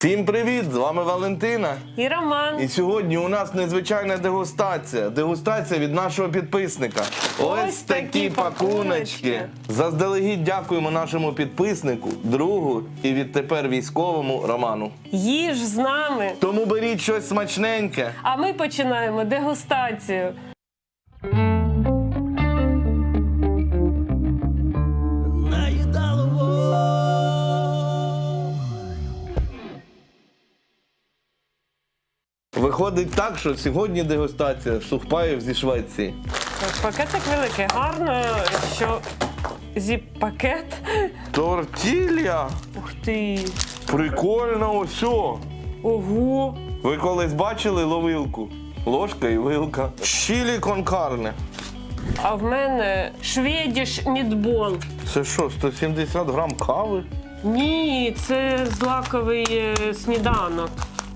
Всім привіт! З вами Валентина. І Роман. І сьогодні у нас незвичайна дегустація. Дегустація від нашого підписника. Ось такі пакуночки. Заздалегідь дякуємо нашому підписнику, другу і відтепер військовому Роману. Їж з нами. Тому беріть щось смачненьке. А ми починаємо дегустацію. Виходить так, що сьогодні дегустація сухпаїв зі Швеції. Так, Пакетик великий. Гарно, що зіп-пакет. Тортілля! Ух ти. Прикольно осьо! Ого. Ви колись бачили ловилку? Ложка і вилка. Чілі конкарне. А в мене шведіш мідбол. Це що, 170 грам кави? Ні, це злаковий е, сніданок.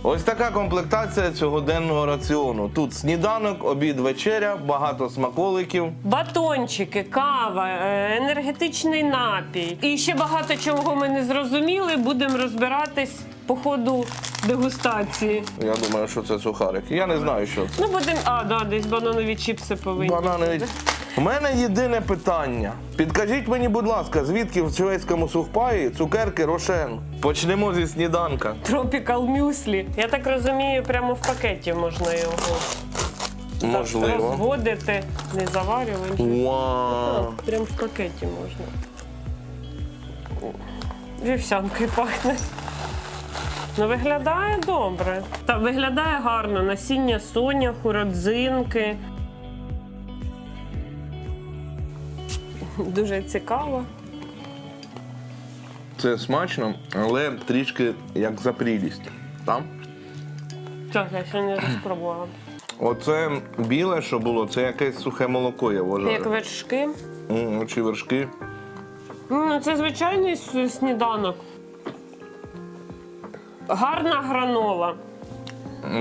Ось така комплектація цього денного раціону. Тут сніданок, обід, вечеря, багато смаколиків. Батончики, кава, е, енергетичний напій. І ще багато чого ми не зрозуміли. Будемо розбиратись по ходу дегустації. Я думаю, що це сухарики. Я не знаю, що це. Ну, будемо. А, да, десь бананові чіпси повинні. Бананові. У мене єдине питання. Підкажіть мені, будь ласка, звідки в шведському сухпаї цукерки Рошен? Почнемо зі сніданка. Тропікал мюслі. Я так розумію, прямо в пакеті можна його Можливо. розводити, не заварювати. Вау. Так, Прямо в пакеті можна. Вівсянкою пахне. Ну, виглядає добре. Та виглядає гарно. Насіння соняху, родзинки. Дуже цікаво. Це смачно, але трішки як за прілість. Там? Так, я ще не спробувала. Оце біле, що було, це якесь сухе молоко, я Як вершки. М, Чи вершки. Ну, Це звичайний с- сніданок. Гарна гранола.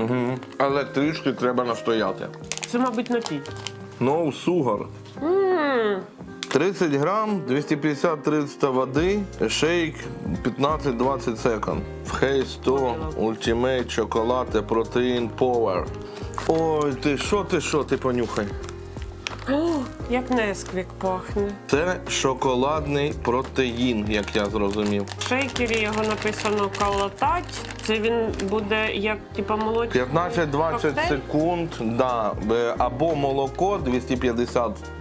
Угу. Але трішки треба настояти. Це, мабуть, напій. No sugar. 30 грам, 250-300 води, шейк 15-20 секунд. В Хей 100, Ultimate, шоколад, протеїн, Power. Ой, ти що ти що ти понюхай? О, як Несквік пахне. Це шоколадний протеїн, як я зрозумів. В шейкері його написано калатать. Це він буде як типа молочний 15-20 коктейль. секунд, да, Е, або молоко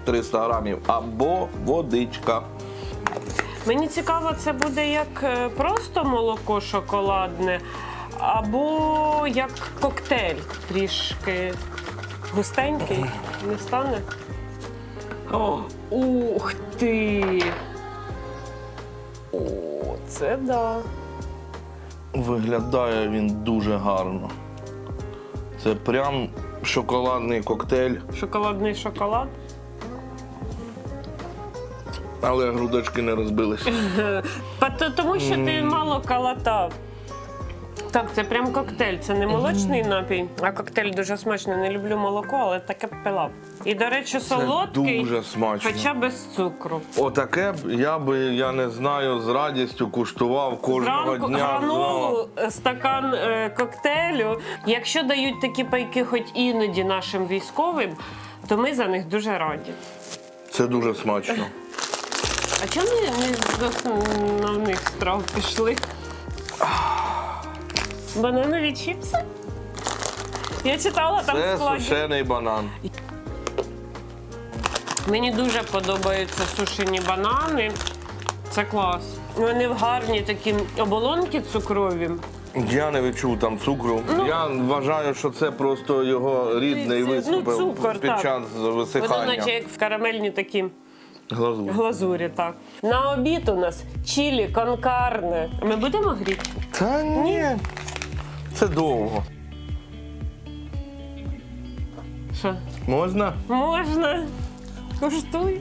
250-300 грамів, або водичка. Мені цікаво, це буде як е, просто молоко шоколадне, або як коктейль трішки густенький. Не стане? О, ух ти! О, це да. Виглядає він дуже гарно. Це прям шоколадний коктейль, Шоколадний шоколад. але грудочки не розбились. Тому що ти мало калатав. Так, це прям коктейль. Це не молочний напій, а коктейль дуже смачний. Не люблю молоко, але таке пила. І, до речі, солодкий, дуже смачно. хоча без цукру. Отаке б я би, я не знаю, з радістю куштував кожного Зранку дня. гранолу, е, стакан е, коктейлю. Якщо дають такі пайки, хоч іноді нашим військовим, то ми за них дуже раді. Це дуже смачно. А чому ми не з основних страв пішли? Бананові чіпси? Я читала там Це складі. сушений банан. Мені дуже подобаються сушені банани. Це клас. Вони в гарні такі оболонки цукрові. Я не відчув там цукру. Я вважаю, що це просто його рідний Ну, Це- ну, цукор, під так. час Вони висихання. наче як в карамельні такі Глазур. глазурі, так. На обід у нас чілі, конкарне. Ми будемо гріти? Та ні. Це довго. Що? Можна? Можна. Куштуй.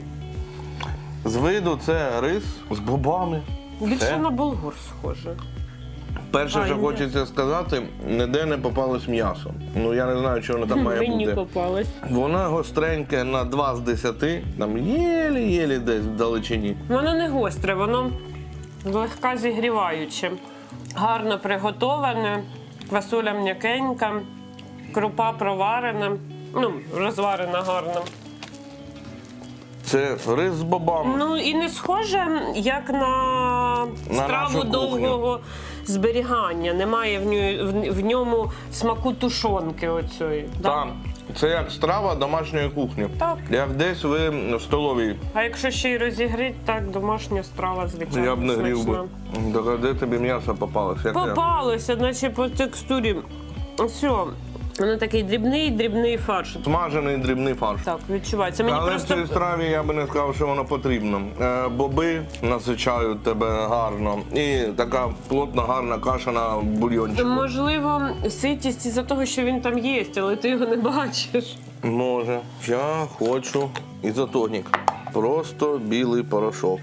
З виду це рис з бобами. Більше Все. на булгур схоже. Перше, А, що ні. хочеться сказати, ніде не попалось м'ясо. Ну я не знаю, що воно там має Мені бути. попалось. Воно гостреньке на 2 з 10, там єлі-єлі десь в далечині. Воно не гостре, воно злегка зігріваюче. гарно приготоване, квасоля м'якенька, крупа проварена, ну, розварена гарно. Це рис з бобами. Ну і не схоже, як на, На страву довгого зберігання. Немає в, ню- в- в ньому смаку тушонки да? Так. Це як страва домашньої кухні. Так. Як десь ви в столовій. А якщо ще й розігріть, так домашня страва, звичайно. Я б не грів би. Так, а де тобі м'ясо попалося? Як я? Попалося, наче по текстурі. Все. Воно такий дрібний, дрібний фарш. Смажений дрібний фарш. Так, відчувається. Мені Але в цій страві я би не сказав, що воно потрібно. Е, Боби насичають тебе гарно. І така плотна, гарна каша на бульйончику. можливо ситість із-за того, що він там є, але ти його не бачиш. Може. Я хочу ізотонік. Просто білий порошок.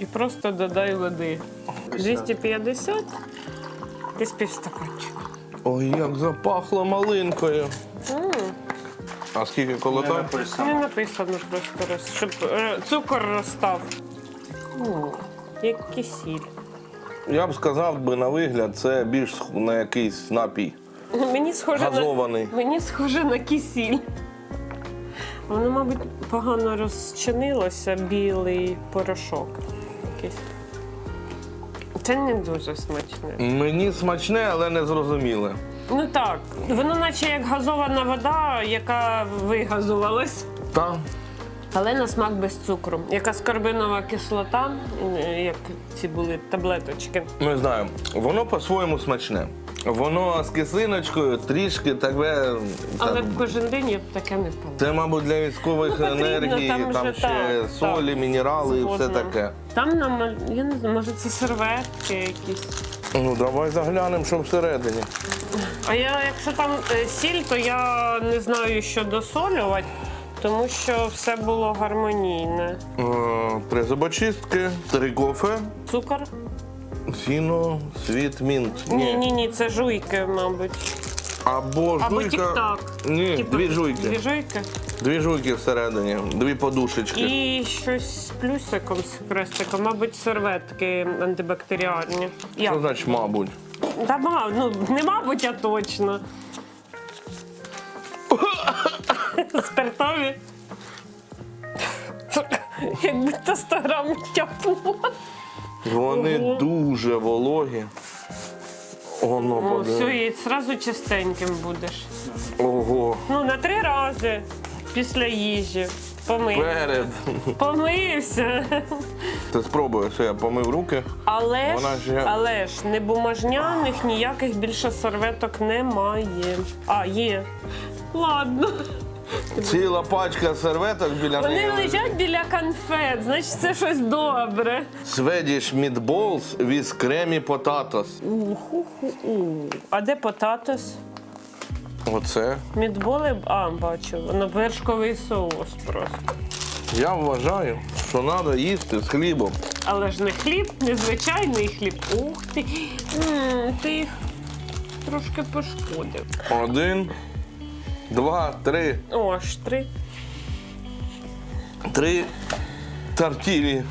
І просто додай води. 250 десь півстаканчика. Ой, як запахло малинкою. А скільки колота? Не написано просто, роз- щоб е, цукор розстав. М, Як кисіль. Я б сказав би на вигляд, це більш сх- на якийсь напій. Мені схоже Газований. на мені схоже на кисіль. Воно, мабуть, погано розчинилося, білий порошок. Якийсь. Це не дуже смачне. Мені смачне, але не зрозуміле. Ну так, воно наче як газована вода, яка вигазувалась. Та Але на смак без цукру. Яка скорбинова кислота, е, як ці були таблеточки. не знаю, воно по-своєму смачне. Воно з кислиночкою трішки таке. Але так, в кожен день я б таке не пила. Це, мабуть, для військових Ну, потрібно, енергій, там там, ще так, солі, так. мінерали і все Згодна. таке. Там нам, я не знаю, може це серветки якісь. Ну давай заглянемо, що всередині. А я, якщо там е, сіль, то я не знаю, що досолювати, тому що все було гармонійне. Е, Три зубочистки, три кофе, Цукор? Сіно, світ, мінт. Ні, ні, ні, це жуйки, мабуть. Або Або жуйка. тік-так. Ні, Типу, дві жуйки. Дві жуйки. Дві жуйки всередині, дві подушечки. І щось з плюсиком, з хрестиком, мабуть, серветки антибактеріальні. Що значить, мабуть? Та ма- ну, не мабуть, а точно. Спиртові. Якби то 100 грам тяпнула. Вони Ого. дуже вологі. Оно Ну, подиви. все, і одразу чистеньким будеш. Ого. Ну, на три рази після їжі. Помив. Перед. Помився. Ти спробуєш, я помив руки. Але Вона ж, ж- але ж не бумажняних ніяких більше серветок немає. А, є. Ладно. Ціла пачка серветок біля Вони неї. лежать біля конфет, значить це щось добре. Swedish meatballs with creamy potatoes. Уху-ху-у. А де потатос? Оце. Мідболи, а, бачу, воно вершковий соус просто. Я вважаю, що треба їсти з хлібом. Але ж не хліб, не звичайний хліб. Ух ти. М, ти їх трошки пошкодив. Один, два, три. О, аж три. Три тартілі.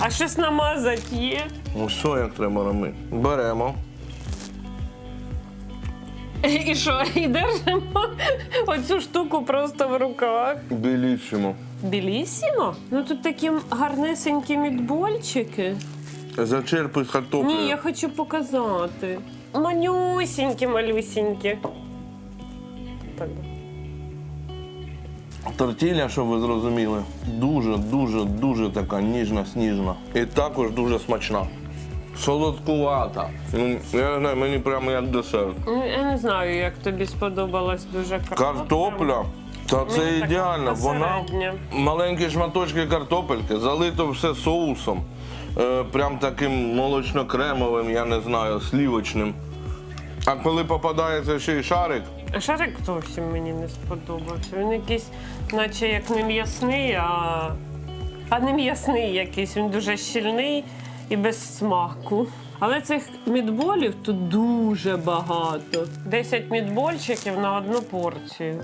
А щось намазати є. Ну що як треба робити? Беремо. І що, і держимо оцю штуку просто в руках. Білічимо. Білісімо? Ну тут такі гарнесенькі мідбольчики. Зачерпуй з картоплею. Ні, я хочу показати. Манюсінькі, малюсінькі. Так. Тортілля, щоб ви зрозуміли, дуже, дуже, дуже така ніжна, сніжна. І також дуже смачна. Солодкувата. Ну, я не знаю, мені прямо як десерт. Ну, Я не знаю, як тобі сподобалась дуже картопля. Картопля. Та це Мені ідеально. Вона маленькі шматочки картопельки, залито все соусом. Е, прям таким молочно-кремовим, я не знаю, слівочним. А коли попадається ще й шарик, шарик зовсім мені не сподобався. Він якийсь, наче як не м'ясний, а, а не м'ясний якийсь. Він дуже щільний і без смаку. Але цих мідболів тут дуже багато. 10 мідбольчиків на одну порцію.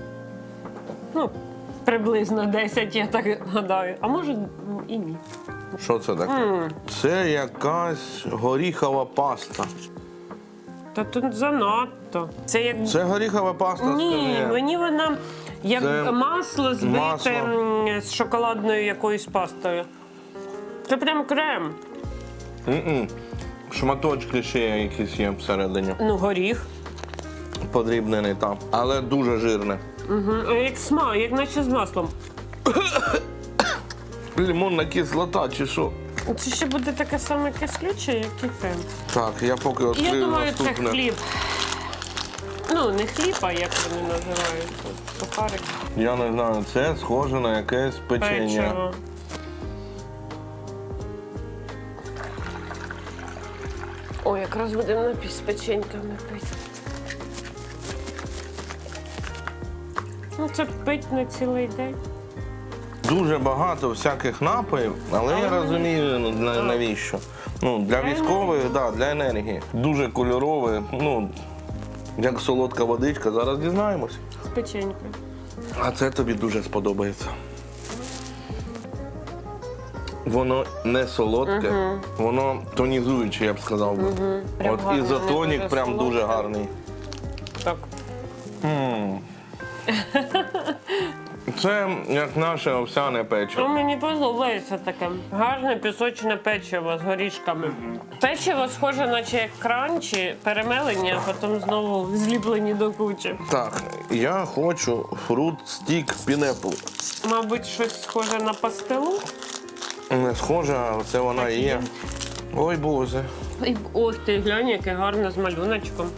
Ну, приблизно 10, я так гадаю. А може і ні. Що це таке? Це якась горіхова паста. Та тут занадто. Це як Це горіхова паста. ні, скажи. мені вона як Це масло збите масло. з шоколадною якоюсь пастою. Це прям крем. М-м. Шматочки ще якісь є всередині. Ну, горіх. Подрібнений там. Але дуже жирне. Угу. Як сма, як наче з маслом. Лимонна кислота чи що? Це ще буде таке саме кислюче, як і крем. Так, я поки Я відкрию думаю, це наступне. хліб. Ну, не хліб, а як вони називаються. Сухарик, Я не знаю, це схоже на якесь печення. печиво. О, якраз будемо напій з печеньками пити. Ну, це пить на цілий день. Дуже багато всяких напоїв, але я розумію, ну, навіщо. Ну, для військових, да, для енергії. Дуже кольорове, ну, як солодка водичка, зараз дізнаємось. З печенькою. А це тобі дуже сподобається. Воно не солодке, воно тонізуюче, я б сказав би. Прям От гарне, не ізотонік дуже прям солодке. дуже гарний. Так. Це як наше овсяне печиво. Ну, мені подобається таке. Гарне пісочне печиво з горішками. Печиво схоже, наче як кранчі, перемелені, а потім знову зліплені до кучі. Так, я хочу фрут стік пінепл. Мабуть, щось схоже на пастилу. Не схоже, але це вона Так і є. Ой Боже. І, ох ти, глянь, яке гарне з малюночком.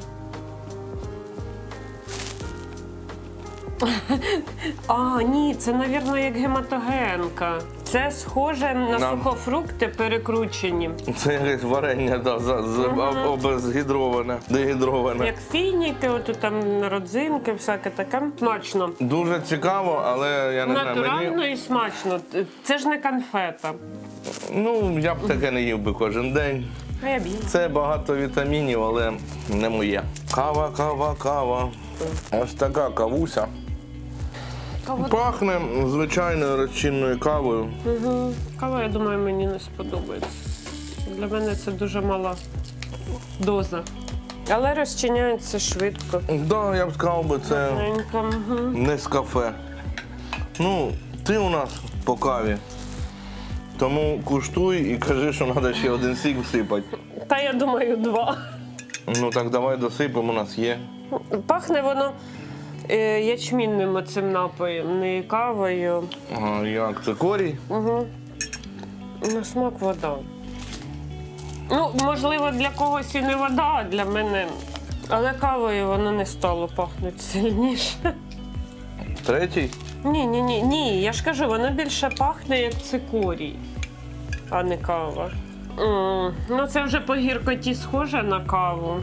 А, ні, це, мабуть, як гематогенка. Це схоже на На- сухофрукти перекручені. Це якесь варення да, за, за, об- обезгідроване, дегідроване. Як фініки, от там родзинки, всяке таке. Смачно. Дуже цікаво, але я не знаю. Натурально Мені, і смачно. Це ж не конфета. ну, я б таке не їв би кожен день. А я б'ю. Це багато вітамінів, але не моє. Кава, кава, кава. Ось така кавуся. Пахне звичайною розчинною кавою. Угу. Кава, я думаю, мені не сподобається. Для мене це дуже мала доза. Але розчиняється швидко. Да, я б сказав би, це Маленько, мгм. не з кафе. Ну, ти у нас по каві. Тому куштуй і кажи, що треба ще один сік всипати. Та я думаю, два. Ну так давай досипемо, у нас є. Пахне воно е, ячмінним оцим напоєм, не кавою. А, як це корій? На смак вода. Ну, можливо, для когось і не вода, а для мене. Але кавою воно не стало пахнути сильніше. Третій? Ні, ні, ні, ні. Я ж кажу, воно більше пахне як цикорій, а не кава. М, Ну, це вже по гіркоті схоже на каву.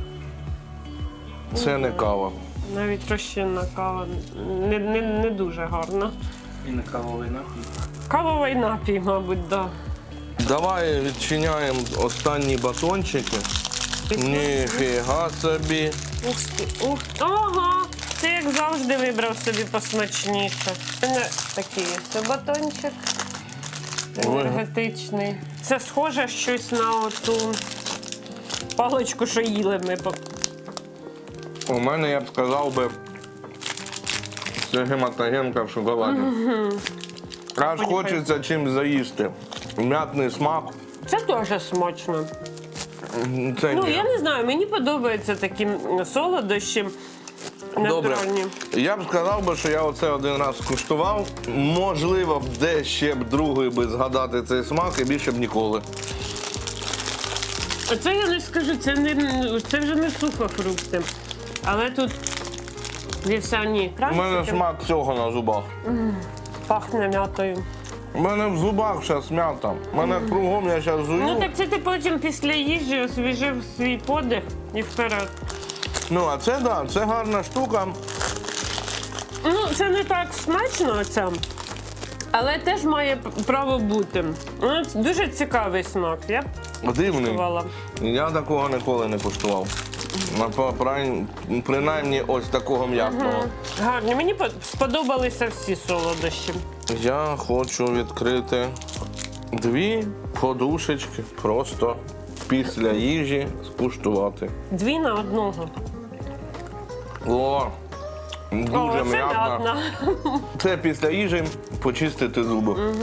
Це не кава. Навіть розчинна кава не, не, не дуже гарна. І не кавовий напій. Кавовий напій, мабуть, так. Давай відчиняємо останні батончики. Ніфіга собі. Ух ти, ух. Ага! Ти як завжди вибрав собі посмачніше. Такий це батончик енергетичний. Це схоже щось на оту паличку, що їли ми. У мене я б сказав би. Це гематогенка в шоколаді. Аж хочеться чим заїсти. М'ятний смак. Це теж смачно. Це Ну, ні. я не знаю, мені подобаються такі солодощі Добре. натуральні. Я б сказав би, що я оце один раз скуштував. Можливо, б де ще б другий би згадати цей смак і більше б ніколи. А Це я не скажу, це не це вже не сухофрукти. Але тут вівсяні У мене красики смак цього на зубах. пахне м'ятою. У мене в зубах зараз м'ята. У мене кругом я зараз жую. Ну так це ти потім після їжі освіжив свій подих і вперед. Ну, а це да, це гарна штука. Ну, це не так смачно, це, але теж має п- право бути. Ну, це дуже цікавий смак. Я б Дивний. Я такого ніколи не куштував. Принаймні ось такого м'якого. Гарні. Мені сподобалися всі солодощі. Я хочу відкрити Дві подушечки просто після їжі скуштувати. Дві на одного. О, дуже О, це м'ятно. Це після їжі почистити зуби.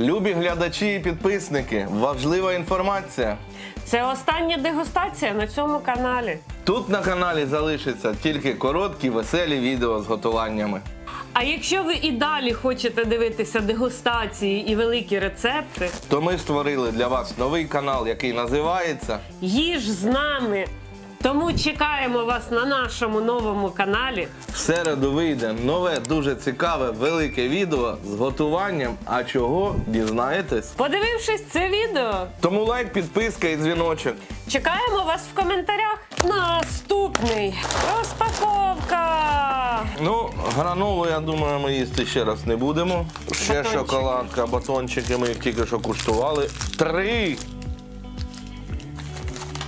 Любі глядачі і підписники, важлива інформація. Це остання дегустація на цьому каналі. Тут на каналі залишаться тільки короткі, веселі відео з готуваннями. А якщо ви і далі хочете дивитися дегустації і великі рецепти, То ми створили для вас новий канал, який називається їж з нами. Тому чекаємо вас на нашому новому каналі. В середу вийде нове, дуже цікаве, велике відео з готуванням. А чого дізнаєтесь? Подивившись це відео, Тому лайк, підписка і дзвіночок. чекаємо вас в коментарях. Наступний розпаковка. Ну, гранолу, я думаю, ми їсти ще раз не будемо. Ще Батончики. шоколадка, батончики, ми їх тільки що куштували. Три!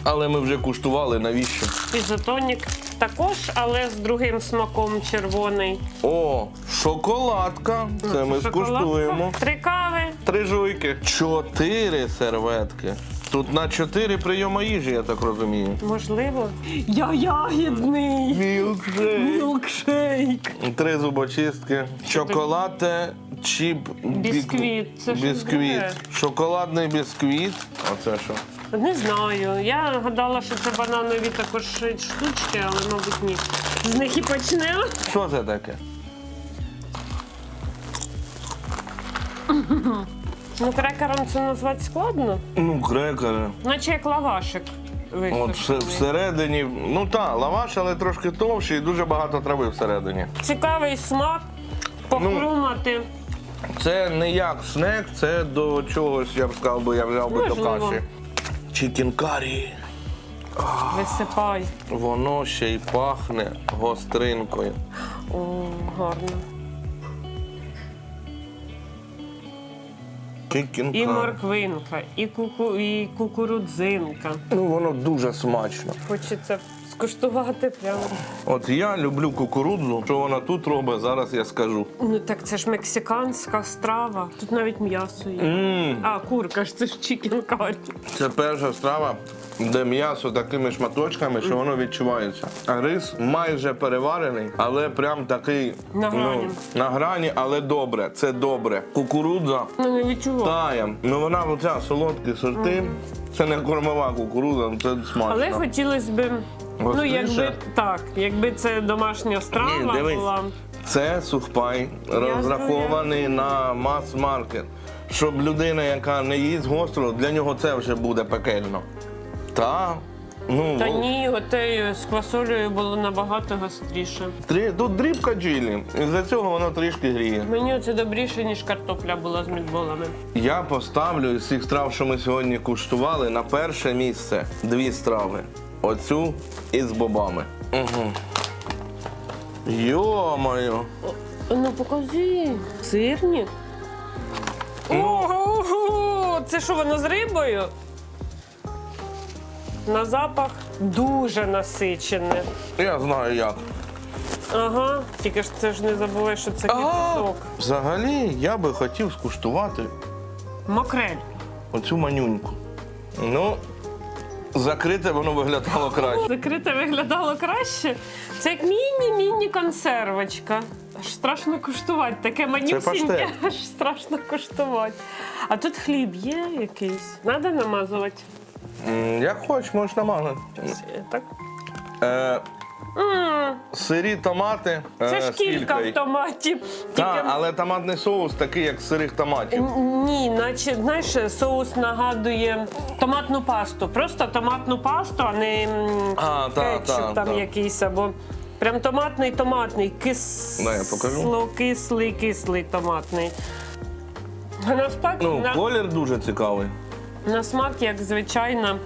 Але ми вже куштували, навіщо? Ізотонік також, але з другим смаком червоний. О, шоколадка. Це ми Шоколадка, скуштуємо. Три кави. Три жуйки. Чотири серветки. Тут на чотири прийоми їжі, я так розумію. Можливо. Я ягідний. Мілкшейк. Мілкшейк. Три зубочистки. Шоколаде, чіп, бік- Бісквіт. Це бісквіт. Шоколадний бісквіт. А це що? Не знаю. Я гадала, що це бананові також штучки, але, мабуть, ні. З них і почнемо. Що це таке? Ну, крекером це назвати складно. Ну, крекери. Наче як лавашик. От всередині. Ну так, лаваш, але трошки товщий і дуже багато трави всередині. Цікавий смак. Похрумати. Це не як снек, це до чогось, я б сказав, би, я взяв би до Можливо. каші. Чікін карі. Висипай. Воно ще й пахне гостринкою. О, гарно. Чікін І морквинка, і, куку, і кукурудзинка. Ну, воно дуже смачно. Хочеться скуштувати прямо. От я люблю кукурудзу. Що вона тут робить, зараз я скажу. Ну так це ж мексиканська страва. Тут навіть м'ясо є. Мм, А, курка ж це ж чікен карі. це перша страва, де м'ясо такими шматочками, що воно відчувається. А рис майже переварений, але прям такий На грані. Ну, на грані, але добре. Це добре. Кукурудза Ну не відчував. Тає. Ну вона оця солодкі сорти. Це не кормова кукурудза, це смачно. Але хотілося б. Ну, Гостріше? якби так, якби це домашня страва Ні, дивись. була. Це сухпай, розрахований на мас-маркет. Щоб людина, яка не їсть гостро, для нього це вже буде пекельно. Та, ну, Та ні, отею з квасолею було набагато гостріше. три- тут дрібка джилі, і за цього воно трішки гріє. Мені це добріше, ніж картопля була з мідболами. Я поставлю із всіх страв, що ми сьогодні куштували, на перше місце дві страви. Оцю із бобами. Угу. Йо-моє. Ну покажи. Сирні. Ого! Це що воно з рибою? На запах дуже насичене. Я знаю як. Ага, тільки ж це ж не забувай, що це квіток. Взагалі, я би хотів скуштувати Макрель. оцю манюньку. Ну, закрите воно виглядало краще. Закрите виглядало краще. Це як міні-міні консервочка. Аж страшно куштувати. Таке манюсіньке, паштет. аж страшно куштувати. А тут хліб є якийсь. Надо намазувати. М, Як хочеш, можеш намазати. Так. Е, сирі томати. Це е, ж з кілька кількою. в томаті. Так, Тільки- але томатний соус такий, як з сирих томатів. Ні, наче знаєш, соус нагадує томатну пасту. Просто томатну пасту, а не м, А, та, кетчуп та, там та. якийсь або. Прям томатний, томатний, Да, я покажу. кислий, кислий томатний. А на Ну, на, колір дуже цікавий. На смак, як звичайна,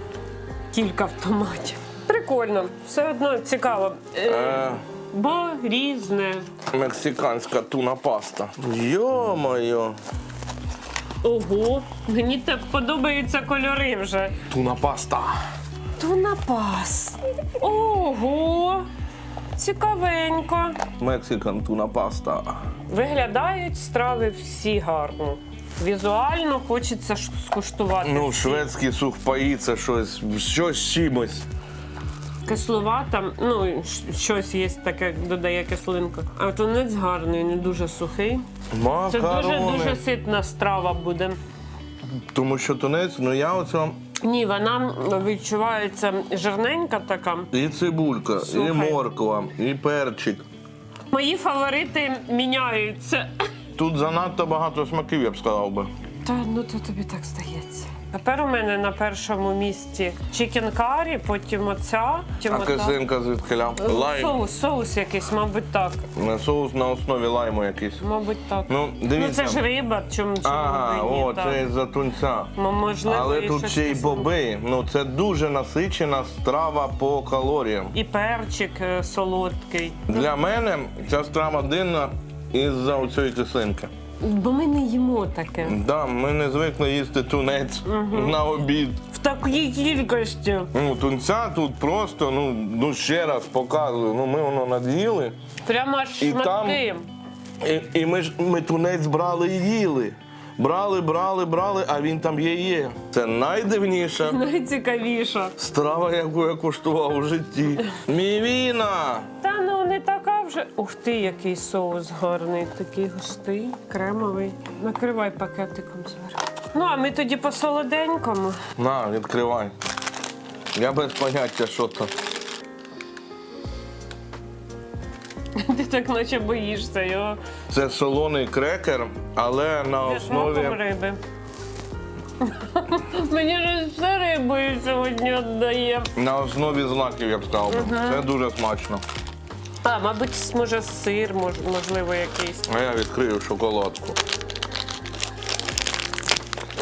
кілька в томаті. Прикольно, все одно цікаво. Е, Е, бо різне. мексиканська туна паста. Йо-моє. Ого, мені так подобаються кольори вже. Туна паста. Тунапас. Ого! Цікавенько. Мексикан туна паста. Виглядають страви всі гарно. Візуально хочеться скуштувати. Ну, шведські сухпаї це щось, щось з чимось. Кисловата, ну щось є таке, додає кислинка. А тунець гарний, не дуже сухий. Це Макарони. дуже дуже ситна страва буде. Тому що тунець, ну я оце Ні, вона відчувається жирненька така. і цибулька, і морква, і перчик. Мої фаворити міняються. Тут занадто багато смаків, я б сказав би. Та ну то тобі так здається. Тепер у мене на першому місці чікен карі, потім оця, потім А ота. кисинка звідкиля? Е, Лайм. Соус, соус якийсь, мабуть, так. Соус на основі лайму якийсь. Мабуть, так. Ну, Ну, це ж риба, чому чому Ага, би ні, о, так. це із-за тунця. Можливо, Але і тут щось ще й боби. Ну це дуже насичена страва по калоріям. І перчик е, солодкий. Для мене ця страва динна із-за оцієї кислинки. Бо ми не їмо таке. Да, ми не звикли їсти тунець на обід. В такій кількості. Ну, тунця тут просто, ну, ну ще раз показую. Ну, ми воно над'їли. Прямо аж І там- І, і ми ж ми тунець брали і їли. Брали, брали, брали, а він там є є. Це найдивніша Найцікавіша. страва, яку я куштував у житті. Мівіна! Та ну не така вже. Ух ти, який соус гарний, такий густий, кремовий. Накривай пакетиком зверху. Ну, а ми тоді по солоденькому. На, відкривай. Я без поняття, що то. Ти так наче боїшся його. Це солоний крекер, але на Зі смаком основі. риби. Мені ж все рибою сьогодні віддає. На основі злаків, я б сказав. би. Це дуже смачно. А, мабуть, може сир, мож, можливо, якийсь. А я відкрию шоколадку.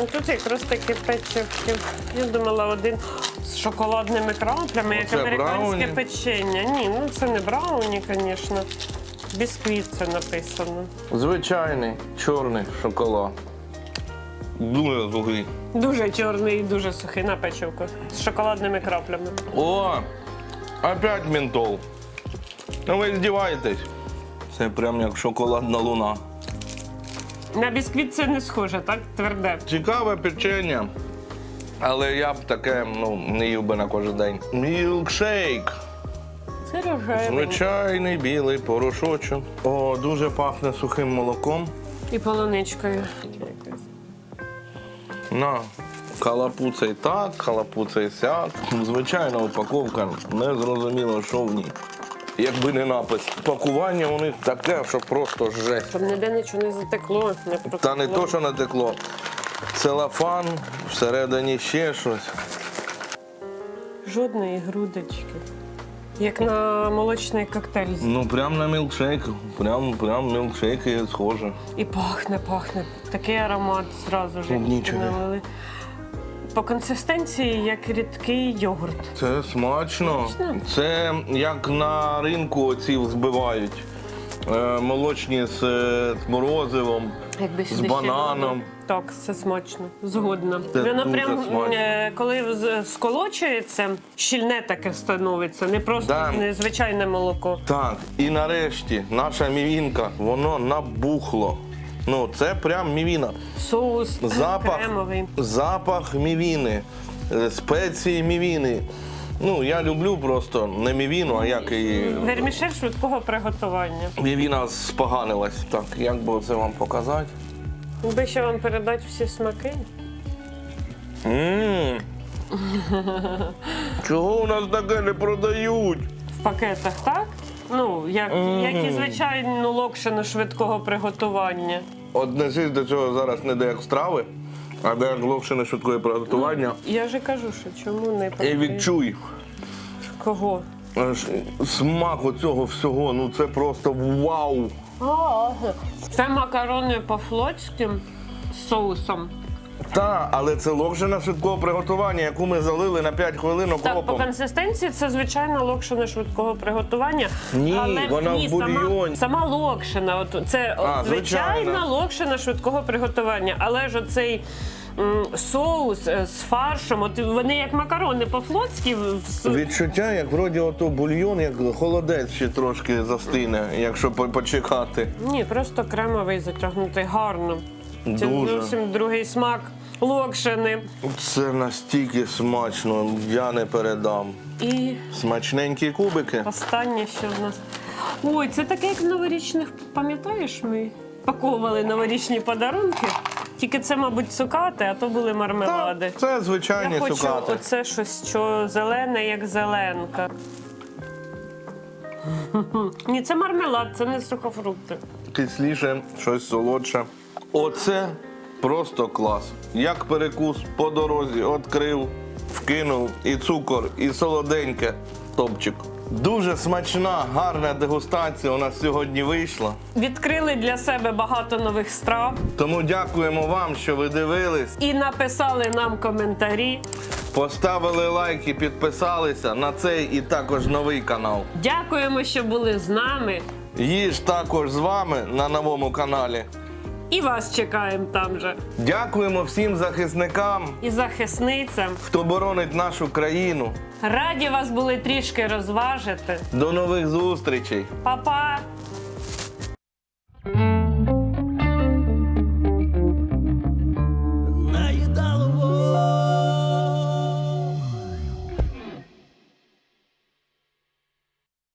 Ну, Тут якраз такі печивки. Я думала, один з шоколадними краплями, як Оце американське брауні? печення. Ні, ну це не брауні, звісно. Бісквіт це написано. Звичайний чорний шоколад. Дуже сухий. Дуже чорний і дуже сухий на печивку з шоколадними краплями. О! Опять ментол. Ну ви здіваєтесь. Це прям як шоколадна луна. На бісквіт це не схоже, так? Тверде. Цікаве печення. Але я б таке ну, не їв би на кожен день. Мілкшейк. Це рожевий. Звичайний білий порошочок. О, дуже пахне сухим молоком. І полуничкою. На. Калапуцей так, калапуцей сяк. Звичайна упаковка, не зрозуміло, що в ній. Якби не напис. Пакування у них таке, що просто жесть. Щоб ніде нічого не затекло, не протекло. Та не то, що натекло. Целофан, всередині ще щось. Жодної грудочки. Як на молочний коктейль. Ну прям на мілкшейк. Прям, прям мілкшейк схоже. І пахне, пахне. Такий аромат зразу ж налили. По консистенції як рідкий йогурт. Це смачно. Смачно. Це як на ринку оці збивають. Е, молочні е, з морозивом, Якби сюди ще бананом. воду. Так, це смачно. Згодна. Це Воно дуже прям смачно. е, коли з- сколочується, щільне таке становиться, не просто Да. не звичайне молоко. Так, і нарешті наша мівінка, воно набухло. Ну, це прям мівіна. Соус Запах, кремовий. запах мівіни, е, спеції мівіни. Ну, я люблю просто не мівіну, а як і Вермішель швидкого приготування. мівіна споганилась. Так, як би це вам показати? Би ще вам передати всі смаки. Мм. Чого у нас таке не продають? В пакетах, так? Ну, як, як і звичайну локшину швидкого приготування. Однесись до цього зараз не де як страви, а де локшини швидкої приготування. Я же кажу, що чому не І продають? відчуй. Кого? Аж Смак оцього всього, ну це просто вау! Це макарони по-флотським з соусом. Та, але це локшина швидкого приготування, яку ми залили на 5 хвилин Так, по окропом. консистенції це звичайна локшина швидкого приготування. Ні, вона в бульйоні. Сама, сама локшина. От, це А, звичайна звичайна. локшина швидкого приготування. Але ж оцей соус е, з фаршем, от вони як макарони по-флотськи. Відчуття, як вроді ото бульйон, як холодець ще трошки застине, якщо по- почекати. Ні, просто кремовий затягнутий гарно. Це зовсім другий смак. Локшини. Це настільки смачно, я не передам. І Смачненькі кубики. останнє, що в нас. Ой, це таке, як в новорічних, пам'ятаєш, ми паковували новорічні подарунки. Тільки це, мабуть, цукати, а то були мармелади. Так, це звичайні Я хочу цукати. оце щось що зелене, як зеленка. Ні, це мармелад, це не сухофрукти. Кисліше, щось солодше. Оце просто клас. Як перекус по дорозі відкрив, вкинув і цукор, і солоденьке. Топчик. Дуже смачна, гарна дегустація у нас сьогодні вийшла. Відкрили для себе багато нових страв Тому дякуємо вам, що ви дивились. і написали нам коментарі. Поставили лайки, підписалися на цей і також новий канал. Дякуємо, що були з нами. Їж також з вами на новому каналі. І вас чекаємо там же. Дякуємо всім захисникам, І захисницям. хто боронить нашу країну. Раді вас були трішки розважити. До нових зустрічей! Па-па!